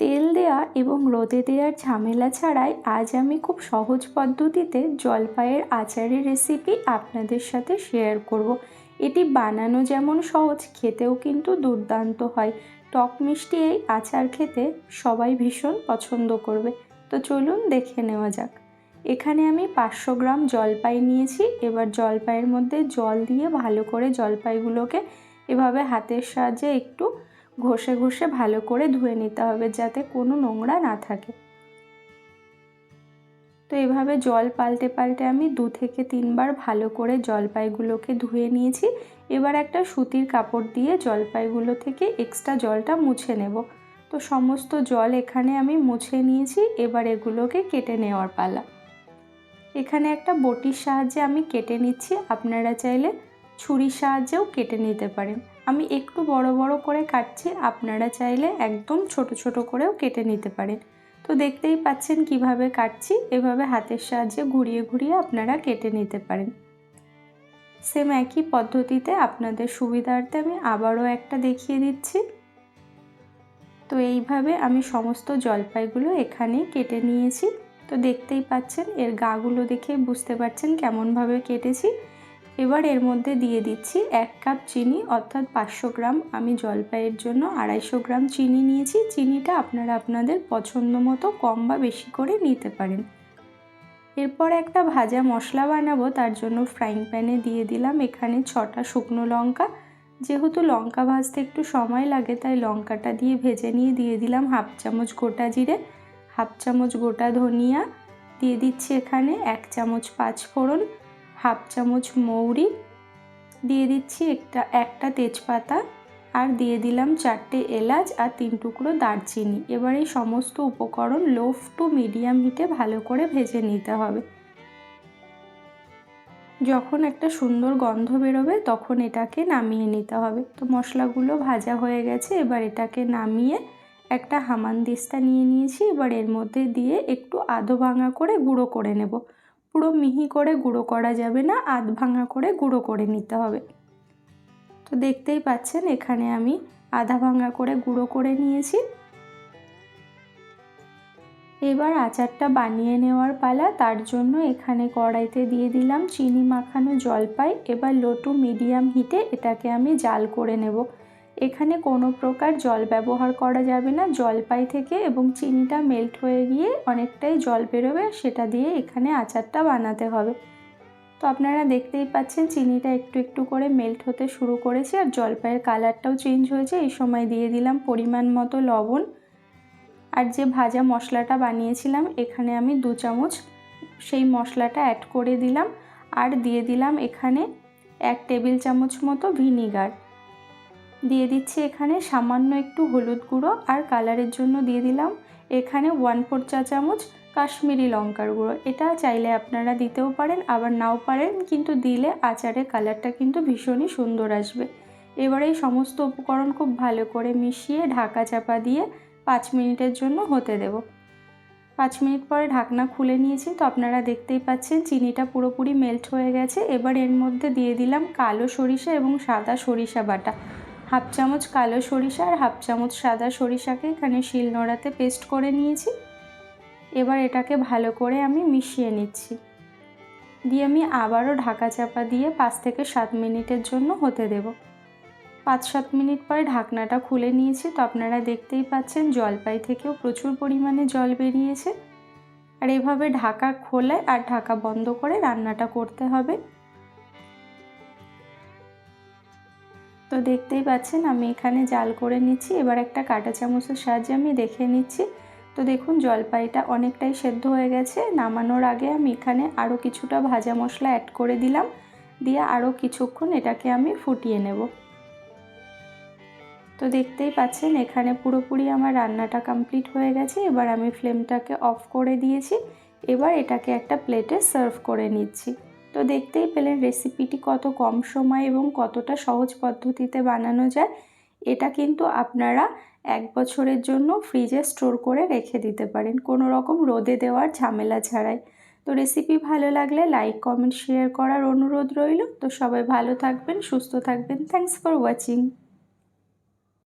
তেল দেওয়া এবং রোদে দেওয়ার ঝামেলা ছাড়াই আজ আমি খুব সহজ পদ্ধতিতে জলপাইয়ের আচারের রেসিপি আপনাদের সাথে শেয়ার করব। এটি বানানো যেমন সহজ, খেতেও কিন্তু দুর্দান্ত হয়। টক মিষ্টি এই আচার খেতে সবাই ভীষণ পছন্দ করবে। তো চলুন দেখে নেওয়া যাক। এখানে আমি পাঁচশো গ্রাম জলপাই নিয়েছি। এবার জলপাইয়ের মধ্যে জল দিয়ে ভালো করে জলপাইগুলোকে এভাবে হাতের সাহায্যে একটু ঘষে ঘষে ভালো করে ধুয়ে নিতে হবে যাতে কোনো নোংরা না থাকে। তো এভাবে জল পাল্টে পাল্টে আমি দু থেকে তিনবার ভালো করে জলপাইগুলোকে ধুয়ে নিয়েছি। এবার একটা সুতির কাপড় দিয়ে জলপাইগুলো থেকে এক্সট্রা জলটা মুছে নেব। তো সমস্ত জল এখানে আমি মুছে নিয়েছি, এবার এগুলোকে কেটে নেওয়ার পালা। এখানে একটা বটির সাহায্যে আমি কেটে নিচ্ছি, আপনারা চাইলে ছুরির সাহায্যেও কেটে নিতে পারেন। আমি একটু বড় বড় করে কাটছি, আপনারা চাইলে একদম ছোট ছোট করেও কেটে নিতে পারেন। তো দেখতেই পাচ্ছেন কীভাবে কাটছি, এভাবে হাতের সাহায্যে ঘুরিয়ে ঘুরিয়ে আপনারা কেটে নিতে পারেন। সেম একই পদ্ধতিতে আপনাদের সুবিধার্থে আমি আবারও একটা দেখিয়ে দিচ্ছি। তো এইভাবে আমি সমস্ত জলপাইগুলো এখানে কেটে নিয়েছি। তো দেখতেই পাচ্ছেন, এর গাগুলো দেখে বুঝতে পারছেন কেমনভাবে কেটেছি। এবার এর মধ্যে দিয়ে দিচ্ছি এক কাপ চিনি, অর্থাৎ পাঁচশো গ্রাম। আমি জলপাইয়ের জন্য আড়াইশো গ্রাম চিনি নিয়েছি। চিনিটা আপনারা আপনাদের পছন্দ মতো কম বা বেশি করে নিতে পারেন। এরপর একটা ভাজা মশলা বানাবো, তার জন্য ফ্রাইং প্যানে দিয়ে দিলাম এখানে ছটা শুকনো লঙ্কা। যেহেতু লঙ্কা ভাজতে একটু সময় লাগে, তাই লঙ্কাটা দিয়ে ভেজে নিয়ে দিয়ে দিলাম হাফ চামচ গোটা জিরে, হাফ চামচ গোটা ধনিয়া। দিয়ে দিচ্ছি এখানে এক চামচ পাঁচ ফোড়ন হাফ চামচ মৌরি, দিয়ে দিচ্ছি একটা একটা তেজপাতা, আর দিয়ে দিলাম চারটে এলাচ আর তিন টুকরো দারচিনি। এবার এই সমস্ত উপকরণ লো টু মিডিয়াম হিটে ভালো করে ভেজে নিতে হবে। যখন একটা সুন্দর গন্ধ বেরোবে, তখন এটাকে নামিয়ে নিতে হবে। তো মশলাগুলো ভাজা হয়ে গেছে, এবার এটাকে নামিয়ে একটা হামান হামানদিস্তা নিয়ে নিয়েছি। এবার এর মধ্যে দিয়ে একটু আধো ভাঙা করে গুঁড়ো করে নেব। পুরো মিহি করে গুঁড়ো করা যাবে না, আধ ভাঙা করে গুঁড়ো করে নিতে হবে। তো দেখতেই পাচ্ছেন, এখানে আমি আধা ভাঙা করে গুঁড়ো করে নিয়েছি। এবার আচারটা বানিয়ে নেওয়ার পালা, তার জন্য এখানে কড়াইতে দিয়ে দিলাম চিনি মাখানো জলপাই। এবার লো টু মিডিয়াম হিটে এটাকে আমি জাল করে নেব। এখানে কোনো প্রকার জল ব্যবহার করা যাবে না। জলপাই থেকে এবং চিনিটা মেল্ট হয়ে গিয়ে অনেকটাই জল বেরোবে, সেটা দিয়ে এখানে আচারটা বানাতে হবে। তো আপনারা দেখতেই পাচ্ছেন চিনিটা একটু একটু করে মেল্ট হতে শুরু করেছে আর জলপাইয়ের কালারটাও চেঞ্জ হয়েছে। এই সময় দিয়ে দিলাম পরিমাণ মতো লবণ। আর যে ভাজা মশলাটা বানিয়েছিলাম, এখানে আমি দু চামচ সেই মশলাটা অ্যাড করে দিলাম। আর দিয়ে দিলাম এখানে এক টেবিল চামচ মতো ভিনিগার দিয়ে দিচ্ছি এখানে সামান্য একটু হলুদ গুঁড়ো আর কালারের জন্য দিয়ে দিলাম এখানে ওয়ান ফোর চা চামচ কাশ্মীরি লঙ্কার গুঁড়ো। এটা চাইলে আপনারা দিতেও পারেন, আবার নাও পারেন, কিন্তু দিলে আচারে কালারটা কিন্তু ভীষণই সুন্দর আসবে। এবার এই সমস্ত উপকরণ খুব ভালো করে মিশিয়ে ঢাকা চাপা দিয়ে পাঁচ মিনিটের জন্য হতে দেব। পাঁচ মিনিট পরে ঢাকনা খুলে নিয়েছি, তো আপনারা দেখতেই পাচ্ছেন চিনিটা পুরোপুরি মেল্ট হয়ে গেছে। এবার এর মধ্যে দিয়ে দিলাম কালো সরিষা এবং সাদা সরিষা বাটা। হাফ চামচ কালো সরিষা আর হাফ চামচ সাদা সরিষাকে এখানে শিল নোড়াতে পেস্ট করে নিয়েছি। এবার এটাকে ভালো করে আমি মিশিয়ে নিচ্ছি। দিয়ে আমি আবারও ঢাকা চাপা দিয়ে পাঁচ থেকে সাত মিনিটের জন্য হতে দেব। পাঁচ সাত মিনিট পরে ঢাকনাটা খুলে নিয়েছি। তো আপনারা দেখতেই পাচ্ছেন জলপাই থেকেও প্রচুর পরিমাণে জল বেরিয়েছে। আর এভাবে ঢাকা খোলে আর ঢাকা বন্ধ করে রান্নাটা করতে হবে। তো দেখতেই পাচ্ছেন আমি এখানে জাল করে নিচ্ছি। এবার একটা কাঁটা চামচের সাহায্যে আমি দেখে নিচ্ছি। তো দেখুন জলপাইটা অনেকটাই সেদ্ধ হয়ে গেছে। নামানোর আগে আমি এখানে আরও কিছুটা ভাজা মশলা অ্যাড করে দিলাম। দিয়ে আরও কিছুক্ষণ এটাকে আমি ফুটিয়ে নেব। তো দেখতেই পাচ্ছেন এখানে পুরোপুরি আমার রান্নাটা কমপ্লিট হয়ে গেছে। এবার আমি ফ্লেমটাকে অফ করে দিয়েছি। এবার এটাকে একটা প্লেটে সার্ভ করে নিচ্ছি। তো দেখতেই পেলেন রেসিপিটি কত কম সময় এবং কতটা সহজ পদ্ধতিতে বানানো যায়। এটা কিন্তু আপনারা এক বছরের জন্য ফ্রিজে স্টোর করে রেখে দিতে পারেন। কোনো রকম রোদে দেওয়ার ঝামেলা ছাড়াই। তো রেসিপি ভালো লাগলে লাইক কমেন্ট শেয়ার করার অনুরোধ রইল। তো সবাই ভালো থাকবেন, সুস্থ থাকবেন। Thanks for watching